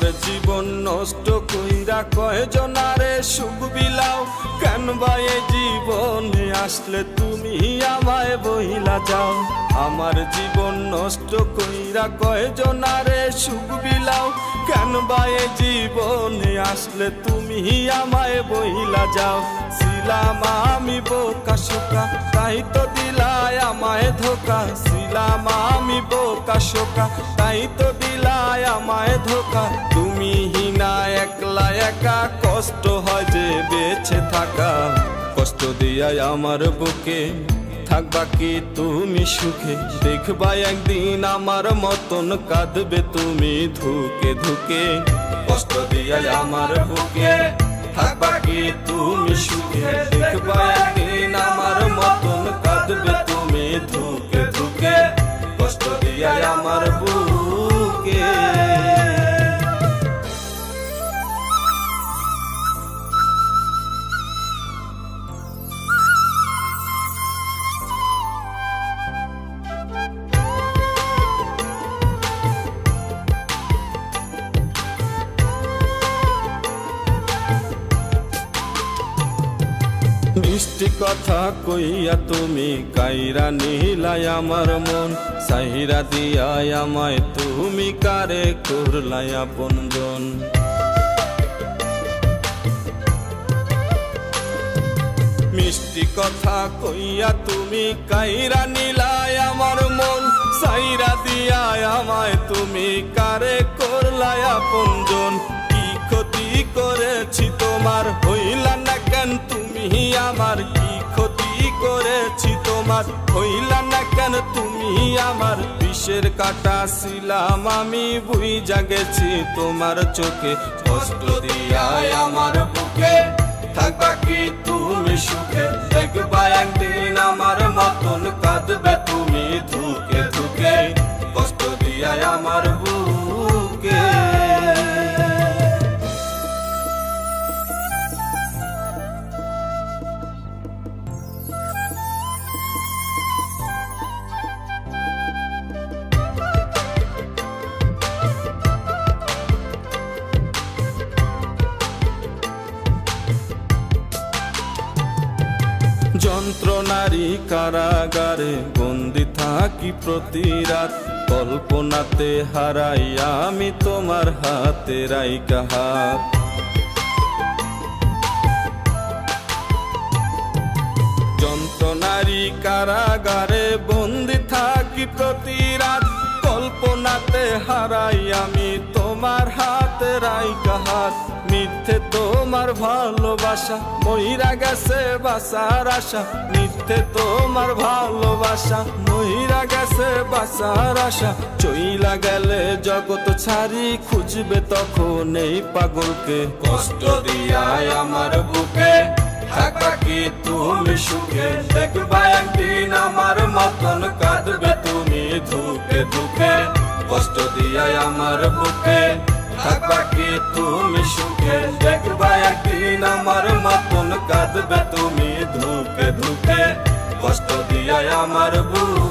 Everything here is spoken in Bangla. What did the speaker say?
আমার জীবন নষ্ট কইরা কয়জনারে সুখ বিলাও? কেন বা এই জীবনে আসলে তুমি আমায় বহিলা যাও? আমার জীবন নষ্ট কইরা কয়জনারে সুখ বিলাও? কেন বা এই জীবনে আসলে তুমি আমায় বহিলা যাও? ছিলাম আমি বোকা শোকা, তাই তো দিলায় আমায় ধোকা। ছিলাম বোকা শোকা, তাই তো দিলায় আমায় ধোকা। তুমি হিনা একলা একা, কষ্ট হয় যে বেঁচে থাকা। কষ্ট দিয়াই আমার বুকে, থাকবা কি তুমি সুখে? দেখবা একদিন আমার মতন কাঁদবে তুমি ধুকে ধুকে। কষ্ট দিয়াই আমার বুকে, থাকবা কি তুমি আমার মিষ্টি কথা কইয়া তুমি কাইরা নিলাই আমার মন সাহিরা দিয়াই আমায় তুমি কারে করলাই আপনজন মিষ্টি কথা কইয়া তুমি কাইরা নিলাই আমার মন, সাইরা দিয়াই আমায় তুমি কারে করলাই আপনজন কি ক্ষতি করেছি তোমার, হইলা না কেন তুমি আমার কি ক্ষতি করেছি তোমার? হইলা না কেন তুমি আমার? বিষের কাটা ছিলাম আমি বুই জাগেছি তোমার চোখে। কষ্ট দিয়াই আমার বুকে থাকবা কি তুমি যন্ত্রণারী কারাগারে বন্দি থাকি প্রতি রাত কল্পনাতে হারাই আমি তোমার হাতে রাইকা হাত। যন্ত্রণারী কারাগারে বন্দি থাকি প্রতি রাত কল্পনাতে হারাই আমি তোমার হাতে রাইকা হাত। মিথ্যে তোমার ভালোবাসা মহিরা গেছে বাসার আশা। মিথ্যে তোমার ভালোবাসা মহিরা গেছে বাসার আশা। চইলা গেলে জগৎ ছাড়ি খুঁজবে তখন এই পাগলকে। কষ্ট দিয়ায় আমার বুকে থাকবা কি তুমি সুখে? দেখবা একদিন আমার মতন কাঁদবে তুমি ধুকে ধুকে। কষ্ট দিয়াই আমার বুকে থাকবা কি তুমি সুখে? কাঁদবে তুমি ধুকে ধুকে কষ্ট দিয়ায় আমার বুক